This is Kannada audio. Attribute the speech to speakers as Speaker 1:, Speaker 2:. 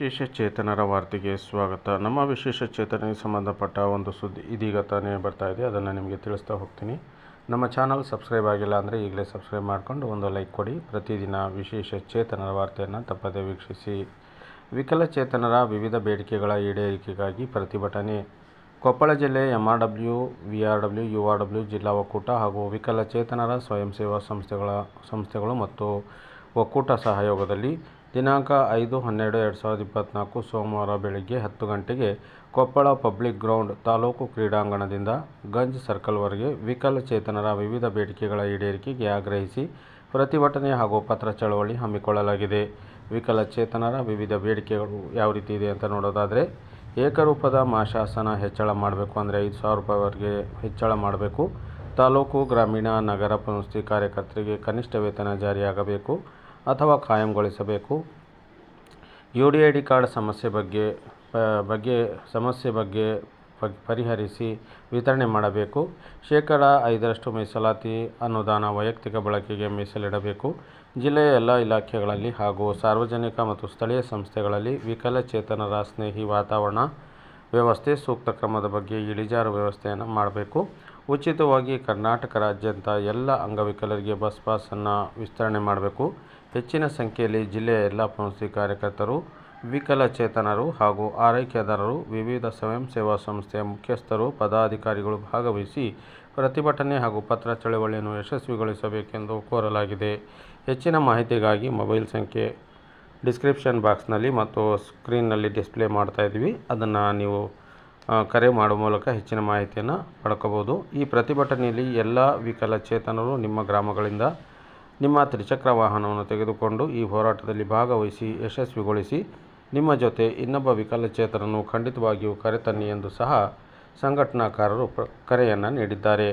Speaker 1: ವಿಶೇಷ ಚೇತನರ ವಾರ್ತೆಗೆ ಸ್ವಾಗತ. ನಮ್ಮ ವಿಶೇಷ ಚೇತನಿಗೆ ಸಂಬಂಧಪಟ್ಟ ಒಂದು ಸುದ್ದಿ ಇದೀಗ ತಾನೇ ಬರ್ತಾ ಇದೆ. ಅದನ್ನು ನಿಮಗೆ ತಿಳಿಸ್ತಾ ಹೋಗ್ತೀನಿ. ನಮ್ಮ ಚಾನಲ್ ಸಬ್ಸ್ಕ್ರೈಬ್ ಆಗಿಲ್ಲ ಅಂದರೆ ಈಗಲೇ ಸಬ್ಸ್ಕ್ರೈಬ್ ಮಾಡಿಕೊಂಡು ಒಂದು ಲೈಕ್ ಕೊಡಿ. ಪ್ರತಿದಿನ ವಿಶೇಷ ಚೇತನರ ವಾರ್ತೆಯನ್ನು ತಪ್ಪದೇ ವೀಕ್ಷಿಸಿ. ವಿಕಲಚೇತನರ ವಿವಿಧ ಬೇಡಿಕೆಗಳ ಈಡೇರಿಕೆಗಾಗಿ ಪ್ರತಿಭಟನೆ. ಕೊಪ್ಪಳ ಜಿಲ್ಲೆ M R W V R W U R W ಜಿಲ್ಲಾ ಒಕ್ಕೂಟ ಹಾಗೂ ವಿಕಲಚೇತನರ ಸ್ವಯಂ ಸೇವಾ ಸಂಸ್ಥೆಗಳ, ಸಂಸ್ಥೆಗಳು ಮತ್ತು ಒಕ್ಕೂಟ ಸಹಯೋಗದಲ್ಲಿ ದಿನಾಂಕ ಐದು ಹನ್ನೆರಡು ಎರಡು ಸಾವಿರದ ಇಪ್ಪತ್ತ್ನಾಲ್ಕು ಸೋಮವಾರ ಬೆಳಗ್ಗೆ ಹತ್ತು ಗಂಟೆಗೆ ಕೊಪ್ಪಳ ಪಬ್ಲಿಕ್ ಗ್ರೌಂಡ್ ತಾಲೂಕು ಕ್ರೀಡಾಂಗಣದಿಂದ ಗಂಜ್ ಸರ್ಕಲ್ವರೆಗೆ ವಿಕಲಚೇತನರ ವಿವಿಧ ಬೇಡಿಕೆಗಳ ಈಡೇರಿಕೆಗೆ ಆಗ್ರಹಿಸಿ ಪ್ರತಿಭಟನೆ ಹಾಗೂ ಪತ್ರ ಚಳವಳಿ ಹಮ್ಮಿಕೊಳ್ಳಲಾಗಿದೆ. ವಿಕಲಚೇತನರ ವಿವಿಧ ಬೇಡಿಕೆಗಳು ಯಾವ ರೀತಿ ಇದೆ ಅಂತ ನೋಡೋದಾದರೆ, ಏಕರೂಪದ ಮಾಶಾಸನ ಹೆಚ್ಚಳ ಮಾಡಬೇಕು ಅಂದರೆ ಐದು ಸಾವಿರ ರೂಪಾಯಿವರೆಗೆ ಹೆಚ್ಚಳ ಮಾಡಬೇಕು. ತಾಲೂಕು ಗ್ರಾಮೀಣ ನಗರ ಪುನಸ್ತಿ ಕಾರ್ಯಕರ್ತರಿಗೆ ಕನಿಷ್ಠ ವೇತನ ಜಾರಿಯಾಗಬೇಕು. ಅಥವಾ ಕಾಯಂಗೊಳಿಸಬೇಕು. U D I D card ಸಮಸ್ಯೆ ಬಗ್ಗೆ ಬಗ್ಗೆ, ಸಮಸ್ಯೆ ಬಗ್ಗೆ ಪರಿಹರಿಸಿ ವಿತರಣೆ ಮಾಡಬೇಕು. ಶೇಕಡ ಐದರಷ್ಟು ಮೀಸಲಾತಿ ಅನುದಾನ ವೈಯಕ್ತಿಕ ಬಳಕೆಗೆ ಮೀಸಲಿಡಬೇಕು. ಜಿಲ್ಲೆಯ ಎಲ್ಲ ಇಲಾಖೆಗಳಲ್ಲಿ ಹಾಗೂ ಸಾರ್ವಜನಿಕ ಮತ್ತು ಸ್ಥಳೀಯ ಸಂಸ್ಥೆಗಳಲ್ಲಿ ವಿಕಲಚೇತನರ ಸ್ನೇಹಿ ವಾತಾವರಣ ವ್ಯವಸ್ಥೆ ಸೂಕ್ತ ಕ್ರಮದ ಬಗ್ಗೆ ಇಳಿಜಾರು ವ್ಯವಸ್ಥೆಯನ್ನು ಮಾಡಬೇಕು. ಉಚಿತವಾಗಿ ಕರ್ನಾಟಕ ರಾಜ್ಯಂತ ಎಲ್ಲ ಅಂಗವಿಕಲರಿಗೆ ಬಸ್ ಪಾಸನ್ನು ವಿಸ್ತರಣೆ ಮಾಡಬೇಕು. ಹೆಚ್ಚಿನ ಸಂಖ್ಯೆಯಲ್ಲಿ ಜಿಲ್ಲೆಯ ಎಲ್ಲ ಪಂಕ್ತಿ ಕಾರ್ಯಕರ್ತರು, ವಿಕಲಚೇತನರು ಹಾಗೂ ಆರೈಕೆದಾರರು, ವಿವಿಧ ಸ್ವಯಂ ಸೇವಾ ಸಂಸ್ಥೆಯ ಮುಖ್ಯಸ್ಥರು, ಪದಾಧಿಕಾರಿಗಳು ಭಾಗವಹಿಸಿ ಪ್ರತಿಭಟನೆ ಹಾಗೂ ಪತ್ರ ಚಳವಳಿಯನ್ನು ಯಶಸ್ವಿಗೊಳಿಸಬೇಕೆಂದು ಕೋರಲಾಗಿದೆ. ಹೆಚ್ಚಿನ ಮಾಹಿತಿಗಾಗಿ ಮೊಬೈಲ್ ಸಂಖ್ಯೆ ಡಿಸ್ಕ್ರಿಪ್ಷನ್ ಬಾಕ್ಸ್ನಲ್ಲಿ ಮತ್ತು ಸ್ಕ್ರೀನ್ನಲ್ಲಿ ಡಿಸ್ಪ್ಲೇ ಮಾಡ್ತಾ ಇದ್ದೀವಿ. ಅದನ್ನು ನೀವು ಕರೆ ಮಾಡುವ ಮೂಲಕ ಹೆಚ್ಚಿನ ಮಾಹಿತಿಯನ್ನು ಪಡ್ಕೋಬೋದು. ಈ ಪ್ರತಿಭಟನೆಯಲ್ಲಿ ಎಲ್ಲ ವಿಕಲಚೇತನರು ನಿಮ್ಮ ಗ್ರಾಮಗಳಿಂದ ನಿಮ್ಮ ತ್ರಿಚಕ್ರ ವಾಹನವನ್ನು ತೆಗೆದುಕೊಂಡು ಈ ಹೋರಾಟದಲ್ಲಿ ಭಾಗವಹಿಸಿ, ಯಶಸ್ವಿಗೊಳಿಸಿ, ನಿಮ್ಮ ಜೊತೆ ಇನ್ನೊಬ್ಬ ವಿಕಲಚೇತನನ್ನು ಖಂಡಿತವಾಗಿಯೂ ಕರೆತನ್ನಿ ಎಂದು ಸಹ ಸಂಘಟನಾಕಾರರು ಪ್ರ, ಕರೆಯನ್ನು ನೀಡಿದ್ದಾರೆ.